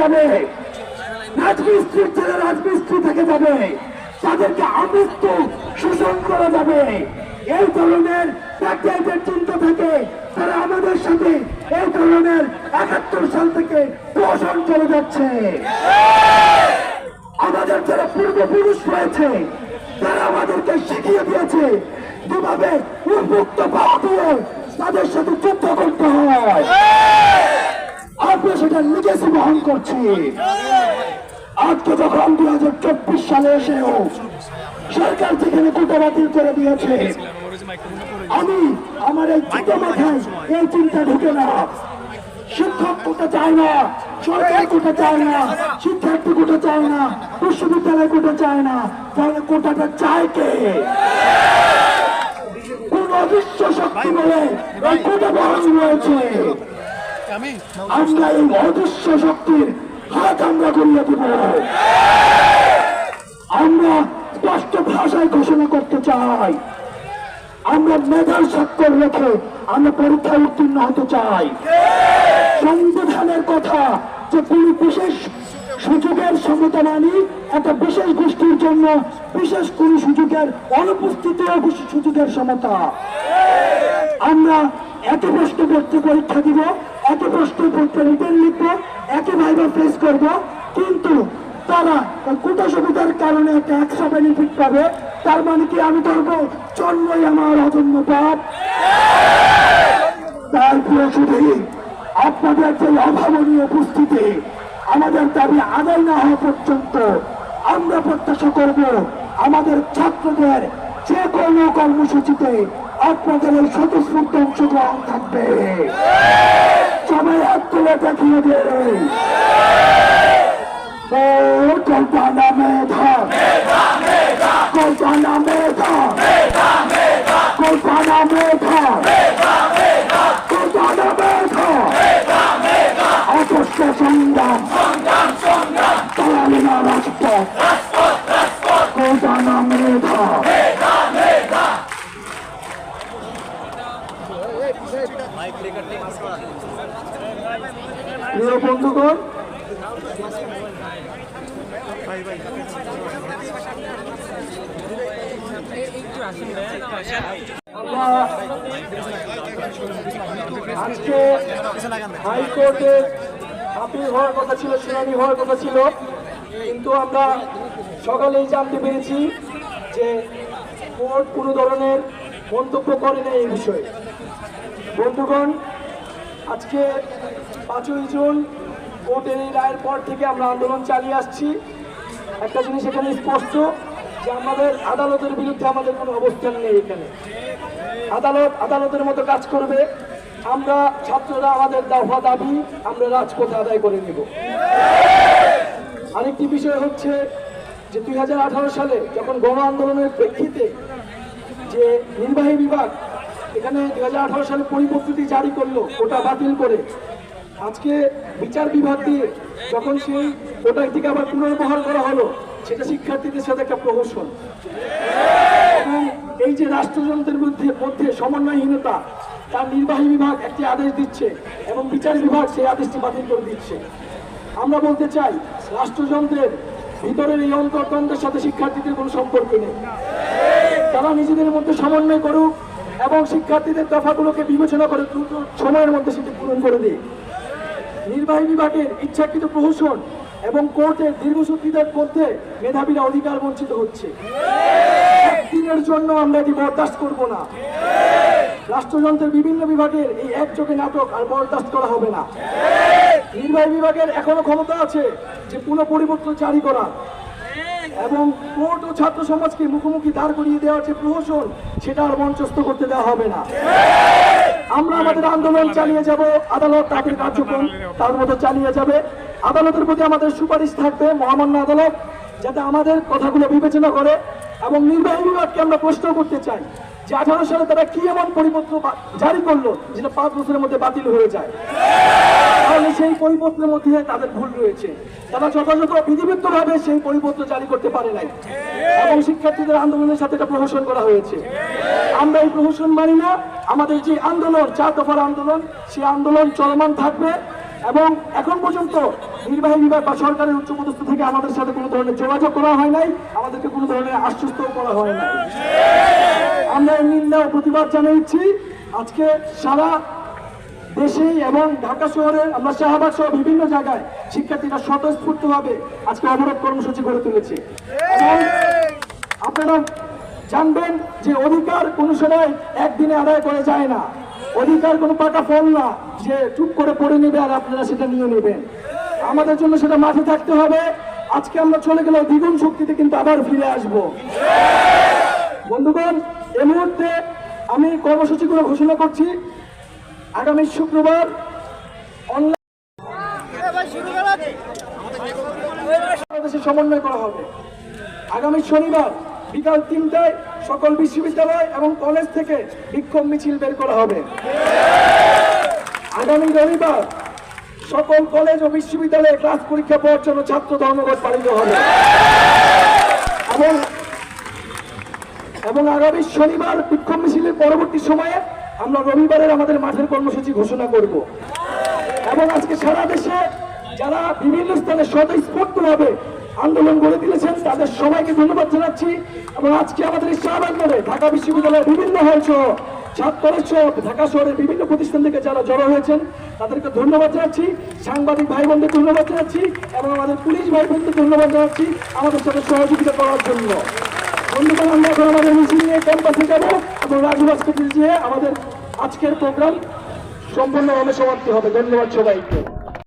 যাবে। রাজমিস্ত্রির ছেলে রাজমিস্ত্রি থেকে যাবে। তাদেরকে আমৃত্যু শোষণ করা যাবে। এই ধরনের চিন্তা থেকে। তারা আমাদের সাথে এই ধরনের একাত্তর সাল থেকে যাচ্ছে। আমাদের যারা পূর্বপুরুষ রয়েছে, তারা আমাদেরকে শিখিয়ে দিয়েছে কীভাবে উন্মুক্ত তাদের সাথে যুদ্ধ করতে হয়। আমরা সেটা লিগেসি বহন করছি। আজকে যখন দুই হাজার চব্বিশ সালে এসেও সরকার যেখানে কোটা বাতিল করে দিয়েছে, আমি আমার এই চিন্তা মাথায় এই চিন্তা ঢুকে না। শিক্ষক কোটা চায় না, সরকার কোটা চায় না, শিক্ষার্থী কোটা চায় না, বিশ্ববিদ্যালয় কোটা চায় না, তাহলে কোটাটা চায় কে? কোন অদৃশ্য শক্তি বলে এই কোটা বহন রয়েছে আমরা এই অদৃশ্য শক্তির হাত আমরা করিয়ে দেব। আমরা স্পষ্ট ভাষায় ঘোষণা করতে চাই। আমরা মেধার স্বাক্ষর রেখে আমরা পরীক্ষায় উত্তীর্ণ হতে চাই। সংবিধানের কথা যে কোন বিশেষ সুযোগের সমতা মানি, একটা বিশেষ গোষ্ঠীর জন্য বিশেষ কোন সুযোগের অনুপস্থিতি সুযোগের সমতা। আমরা এত প্রশ্ন করতে পরীক্ষা দিব। এত প্রশ্ন করতে রিটার্ন লিখব একই ভাইবা ফেস করব। কিন্তু তারা কোটা সুবিধার কারণে একটা একশো বেনিফিট পাবে। তার মানে কি আমি ধরবো, জন্মই আমার অজন্ম পাপ। তার প্রিয় শুধু আপনাদের যে অভাবনীয় উপস্থিতি, আমাদের দাবি আদায় না হওয়া পর্যন্ত আমরা প্রত্যাশা করব আমাদের ছাত্রদের যে কোনো কর্মসূচিতে আপনাদের এই স্বতঃস্ফূর্ত অংশগ্রহণ থাকবে। সবাই এক তুলে দেখিয়ে দিয়ে ও কল্পনা মেধা। সংগ্রাম। বন্ধুগণ আজকে হাইকোর্টে আপিল হওয়ার কথা ছিল, শুনানি হওয়ার কথা ছিল। কিন্তু আমরা সকালেই জানতে পেরেছি যে কোর্ট কোনো ধরনের মন্তব্য করে না এই বিষয়ে। বন্ধুগণ, আজকে পাঁচই জুন কোর্টের এই রায়ের পর থেকে আমরা আন্দোলন চালিয়ে আসছি। একটা জিনিস এখানে স্পষ্ট, যে আমাদের আদালতের বিরুদ্ধে আমাদের কোনো অবস্থান নেই এখানে। আদালত আদালতের মতো কাজ করবে। আমরা ছাত্ররা আমাদের দফা দাবি, আমরা রাজপথে আদায় করে নেব। আরেকটি বিষয় হচ্ছে যে দুই হাজার আঠারো সালে যখন গণ আন্দোলনের প্রেক্ষিতে যে নির্বাহী বিভাগ এখানে দুই হাজার আঠারো সালে পরিপত্রটি জারি করল, ওটা বাতিল করে আজকে বিচার বিভাগ দিয়ে যখন সেই ওটাটিকে আবার পুনর্বহাল করা হলো, সেটা শিক্ষার্থীদের সাথে একটা প্রহসন। এই যে রাষ্ট্রযন্ত্রের মধ্যে মধ্যে সমন্বয়হীনতা, তার নির্বাহী বিভাগ একটি আদেশ দিচ্ছে এবং বিচার বিভাগ সেই আদেশটি বাতিল করে দিচ্ছে। আমরা বলতে চাই, রাষ্ট্রযন্ত্রের ভিতরের এই অন্তর্দ্বন্দ্বের সাথে শিক্ষার্থীদের কোনো সম্পর্ক নেই। তারা নিজেদের মধ্যে সমন্বয় করুক এবং শিক্ষার্থীদের দফাগুলোকে বিবেচনা করে দ্রুত সময়ের মধ্যে সেটি পূরণ করে দিই নির্বাহী বিভাগের ইচ্ছাকৃত প্রহসন এবং কোর্টের দীর্ঘসূত্রিতার মধ্যে মেধাবীরা অধিকার বঞ্চিত হচ্ছে। একদিনের জন্য আমরা এটি বরদাস্ত করব না। রাষ্ট্রযন্ত্রের বিভিন্ন বিভাগের এই একযোগে নাটক আর বরদাস্ত করা হবে না। নির্বাহী বিভাগের এখনও ক্ষমতা আছে যে পুনঃ পরিবর্তন জারি করা এবং কোর্ট ও ছাত্র সমাজকে মুখোমুখি দাঁড় করিয়ে দেওয়ার যে প্রহসন, সেটা আর মঞ্চস্থ করতে দেওয়া হবে না। আমরা আমাদের আন্দোলন চালিয়ে যাব, আদালত তাদের কার্যক্রম তার মতো চালিয়ে যাবে। আদালতের প্রতি আমাদের সুপারিশ থাকবে, মহামান্য আদালত, যাতে আমাদের কথাগুলো বিবেচনা করে এবং নির্বাহী বিভাগকে আমরা প্রশ্ন করতে চাই যে আঠারো সালে তারা কি এমন পরিপত্র জারি করল, যেটা পাঁচ বছরের মধ্যে বাতিল হয়ে যায়? তাহলে সেই পরিপত্রের মধ্যে তাদের ভুল রয়েছে। তারা যথাযথ বিধিবদ্ধ ভাবে সেই পরিপত্র জারি করতে পারে নাই। এবং শিক্ষার্থীদের আন্দোলনের সাথে এটা প্রহসন করা হয়েছে। আমরা এই প্রহসন মানি না। আমাদের যে আন্দোলন, চার দফার আন্দোলন, সেই আন্দোলন চলমান থাকবে। এবং এখন পর্যন্ত নির্বাহী বিভাগ বা সরকারের উচ্চপদস্থ থেকে আমাদের সাথে কোনো ধরনের যোগাযোগ করা হয় নাই। আমাদেরকে কোনো ধরনের আশ্বস্তও করা হয় নাই। আমরা নিন্দা ও প্রতিবাদ জানাচ্ছি আজকে সারা দেশে এবং ঢাকা শহরে আমরা শাহবাগ সহ বিভিন্ন জায়গায় শিক্ষার্থীরা স্বতঃস্ফূর্তভাবে আজকে অবরোধ কর্মসূচি গড়ে তুলেছে। আপনারা জানবেন যে অধিকার কোনো সময় একদিনে আদায় করে যায় না। অধিকার কোনো পাকা ফল না যে চুপ করে পড়ে নেবে আর আপনারা সেটা নিয়ে নেবেন। আমাদের জন্য সেটা মাঠে থাকতে হবে। আজকে আমরা চলে গেলেও দ্বিগুণ শক্তিতে কিন্তু আবার ফিরে আসব। বন্ধুগণ এই মুহূর্তে আমি কর্মসূচিগুলো ঘোষণা করছি। আগামী শুক্রবার সমন্বয় করা হবে। আগামী শনিবার বিকাল তিনটায় সকল বিশ্ববিদ্যালয় এবং কলেজ থেকে বিক্ষোভ মিছিল বের করা হবে। আগামী রবিবার সকল কলেজ ও বিশ্ববিদ্যালয়ে ক্লাস পরীক্ষা পাওয়ার জন্য ছাত্র ধর্মঘট পালিত হবে। এবং এবং আগামী শনিবার বিক্ষোভ মিছিলের পরবর্তী সময়ে আমরা রবিবারের আমাদের মাঠের কর্মসূচি ঘোষণা করব। এবং আজকে সারা দেশে যারা বিভিন্ন স্থানে স্বতঃস্ফূর্তভাবে আন্দোলন গড়ে তুলেছেন, তাদের সবাইকে ধন্যবাদ জানাচ্ছি। এবং আজকে আমাদের এই ঢাকা বিশ্ববিদ্যালয়ের বিভিন্ন হল সহ ছাত্র সহ, ঢাকা শহরের বিভিন্ন প্রতিষ্ঠান থেকে যারা জড়ো হয়েছেন, তাদেরকে ধন্যবাদ জানাচ্ছি। সাংবাদিক ভাই বোনদের ধন্যবাদ জানাচ্ছি এবং আমাদের পুলিশ ভাই বোনদের ধন্যবাদ জানাচ্ছি আমাদের সাথে সহযোগিতা করার জন্য। বন্ধুগণ, আমরা এখন আমাদের মিছিল নিয়ে ক্যাম্পাসে যাব এবং রাজু আমাদের আজকের প্রোগ্রাম সম্পূর্ণভাবে সমাপ্তি হবে। ধন্যবাদ সবাইকে।